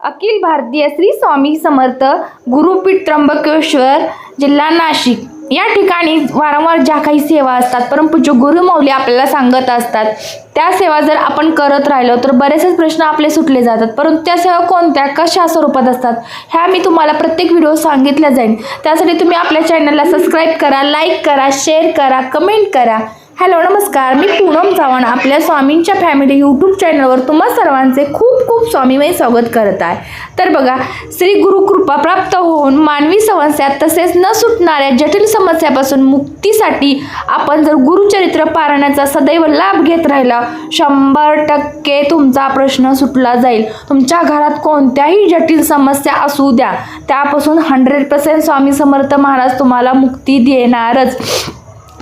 अखिल भारतीय श्री स्वामी समर्थ गुरुपीठ त्र्यंबकेश्वर जिल्हा नाशिक. या ठिकाणी वारंवार ज्या काही सेवा असतात परमपूज्य गुरुमौली आपल्याला सांगत असतात त्या सेवा जर आपण करत राहिलो तर बरेचसे प्रश्न आपले सुटले जातात. परंतु त्या सेवा कोणत्या कशा स्वरूपात असतात ह्या मी तुम्हाला प्रत्येक व्हिडिओ सांगितल्या जाईन त्यासाठी तुम्ही आपल्या चॅनलला सबस्क्राईब करा लाईक करा शेअर करा कमेंट करा. हॅलो नमस्कार. मी पूनम चव्हाण आपल्या स्वामींच्या फॅमिली यूट्यूब चॅनलवर तुम्हा सर्वांचे खूप खूप स्वामीमय स्वागत करत आहे. तर बघा श्री गुरुकृपा प्राप्त होऊन मानवी समस्या तसेच न सुटणाऱ्या जटिल समस्यापासून मुक्तीसाठी आपण जर गुरुचरित्र पारायणाचा सदैव लाभ घेत राहिला शंभर टक्के तुमचा प्रश्न सुटला जाईल. तुमच्या घरात कोणत्याही जटिल समस्या असू द्या. त्यापासून हंड्रेड पर्सेंट स्वामी समर्थ महाराज तुम्हाला मुक्ती देणारच.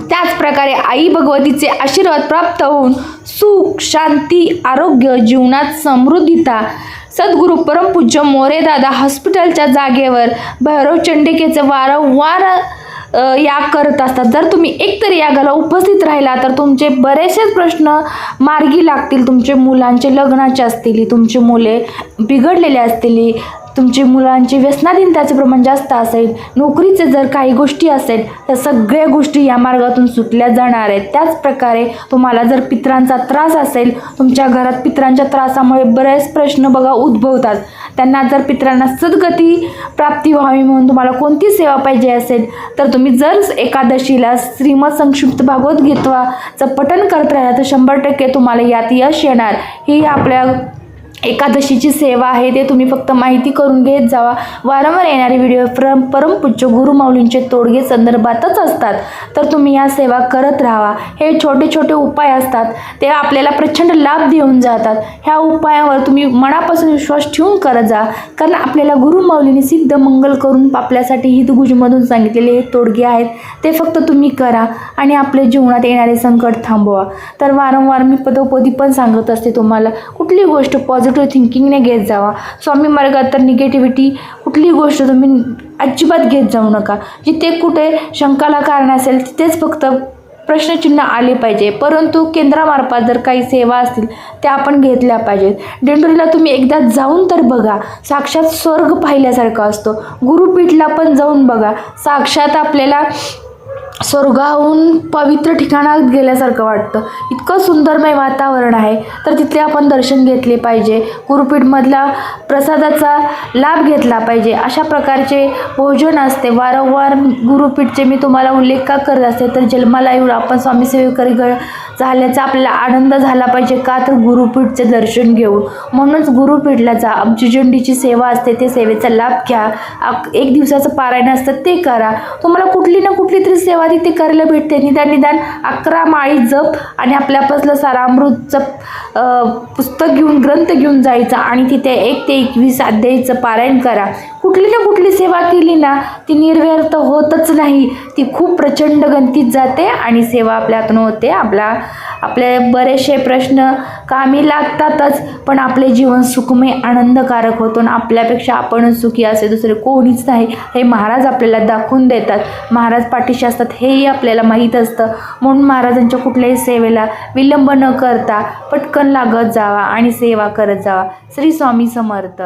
त्याचप्रकारे आई भगवतीचे आशीर्वाद प्राप्त होऊन सुख शांती आरोग्य जीवनात समृद्धीता सद्गुरू परमपूज्य मोरे दादा हॉस्पिटलच्या जागेवर भैरव चंडिकेचे वारंवार या याग करत असतात. जर तुम्ही एकतरी यागाला उपस्थित राहिला तर तुमचे बरेचसेच प्रश्न मार्गी लागतील. तुमचे मुलांचे लग्नाचे असतील तुमची मुले बिघडलेले असतील तुमची मुलांची व्यसनाधीनताचे प्रमाण जास्त असेल नोकरीचे जर काही गोष्टी असेल तर सगळ्या गोष्टी या मार्गातून सुटल्या जाणार आहेत. त्याचप्रकारे तुम्हाला जर पित्रांचा त्रास असेल तुमच्या घरात पित्रांच्या त्रासामुळे बरेच प्रश्न बघा उद्भवतात. त्यांना जर पित्रांना सद्गती प्राप्ती व्हावी म्हणून तुम्हाला कोणती सेवा पाहिजे असेल तर तुम्ही जर एकादशीला श्रीमद संक्षिप्त भागवत गीतवाचं पठन करत राहिला तर शंभर टक्के तुम्हाला यात यश येणार. ही आपल्या एकादशीची सेवा आहे ते तुम्ही फक्त माहिती करून घेत जावा. वारंवार येणारे व्हिडिओ परम परमपूज्य गुरुमाऊलींचे तोडगे संदर्भातच असतात. तर तुम्ही या सेवा करत राहा हे छोटे छोटे उपाय असतात. ते आपल्याला प्रचंड लाभ देऊन जातात. ह्या उपायावर तुम्ही मनापासून विश्वास ठेवून करत जा. कारण आपल्याला गुरुमाऊलीने सिद्ध मंगल करून आपल्यासाठी हितगुजमधून सांगितलेले हे तोडगे आहेत. ते फक्त तुम्ही करा आणि आपल्या जीवनात येणारे संकट थांबवा. तर वारंवार मी पदोपदी पण सांगत असते तुम्हाला. कुठली गोष्ट पॉझिटिव्ह थिंकिंगने घेत जावा. स्वामी मार्गात तर निगेटिव्हिटी कुठली गोष्ट तुम्ही अजिबात घेत जाऊ नका. जिथे कुठे शंकाला कारण असेल तिथेच फक्त प्रश्नचिन्ह आले पाहिजे. परंतु केंद्रामार्फत जर काही सेवा असतील त्या आपण घेतल्या पाहिजेत. दिंडोरीला तुम्ही एकदा जाऊन तर बघा. साक्षात स्वर्ग पाहिल्यासारखा असतो. गुरुपीठला पण जाऊन बघा. साक्षात आपल्याला स्वर्गाहून पवित्र ठिकाणात गेल्यासारखं वाटतं. इतकं सुंदरमय वातावरण आहे. तर तिथले आपण दर्शन घेतले पाहिजे. गुरुपीठमधला प्रसादाचा लाभ घेतला पाहिजे. अशा प्रकारचे भोजन असते. वारंवार गुरुपीठचे मी तुम्हाला उल्लेख का करत असते तर जन्माला येऊन आपण स्वामी सेवेकरी ग झाल्याचा आपल्याला आनंद झाला पाहिजे का? तर गुरुपीठचे दर्शन घेऊन. म्हणूनच गुरुपीठला जा. आमची झेंडीची सेवा असते. ते सेवेचा लाभ घ्या. एक दिवसाचं पारायण असतं ते करा. तुम्हाला कुठली ना कुठली तरी सेवा तिथे करायला भेटते. निदान निदान अकरा माळी जप आणि आपल्यापासलं सारामृत जप पुस्तक घेऊन ग्रंथ घेऊन जायचा. आणि तिथे एक ते एकवीस अध्यायचं पारायण करा. कुठली ना कुठली सेवा केली ना ती निर्व्यर्थ होतच नाही. ती खूप प्रचंड गंतीत जाते आणि सेवा आपल्या हातून होते. आपला आपले बरेचसे प्रश्न कामी लागतातच पण आपले जीवन सुखमय आनंदकारक होतो आणि आपल्यापेक्षा आपणच सुखी असे दुसरे कोणीच नाही. हे महाराज आपल्याला दाखवून देतात. महाराज पाठीशी असतात हेही आपल्याला माहीत असतं. म्हणून महाराजांच्या कुठल्याही सेवेला विलंब न करता पटकन लागत जावा आणि सेवा करत जावा. श्री स्वामी समर्थ.